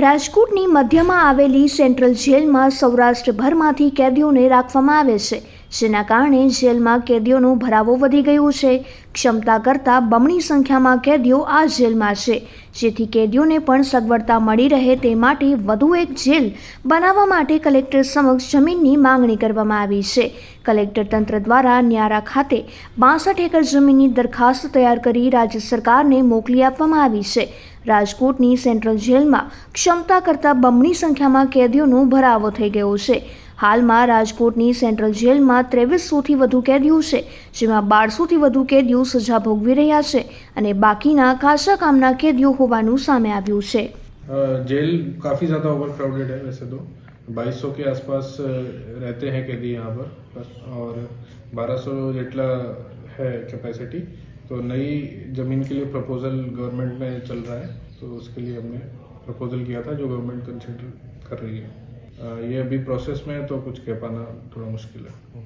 રાજકોટની મધ્યમાં આવેલી સેન્ટ્રલ જેલમાં સૌરાષ્ટ્રભરમાંથી કેદીઓને રાખવામાં આવે છે. જેના કારણે જેલમાં કેદીઓનો ભરાવો વધી ગયો છે. ક્ષમતા કરતાં બમણી સંખ્યામાં કેદીઓ આ જેલમાં છે. જેથી કેદીઓને પણ સગવડતા મળી રહે તે માટે વધુ એક જેલ બનાવવા માટે કલેક્ટર સમક્ષ જમીનની માંગણી કરવામાં આવી છે. કલેક્ટર તંત્ર દ્વારા ન્યારા ખાતે બાસઠ એકર જમીનની દરખાસ્ત તૈયાર કરી રાજ્ય સરકારને મોકલી આપવામાં આવી છે. રાજકોટની સેન્ટ્રલ જેલમાં ક્ષમતા કરતાં બમણી સંખ્યામાં કેદીઓનો ભરાવો થઈ ગયો છે હાલમાં રાજકોટની સેન્ટ્રલ જેલમાં ત્રેવીસોથી વધુ કેદીઓ છે જેમાં બારસોથી વધુ કેદીઓ સજા ભોગવી રહ્યા છે અને બાકીના ખાસા કામના કેદીઓ હોવાનું સામે આવ્યું છે अ, जेल काफ़ी ज़्यादा ओवर क्राउडेड है वैसे तो 2200 के आसपास अ, रहते हैं कैदी यहाँ पर और 1200 જેટલા है कैपेसिटी तो नई ज़मीन के लिए प्रपोजल गवर्नमेंट में चल रहा है तो उसके लिए हमने प्रपोजल किया था जो गवर्नमेंट कंसिडर कर रही है। ये अभी प्रोसेस में है तो कुछ कह पाना थोड़ा मुश्किल है।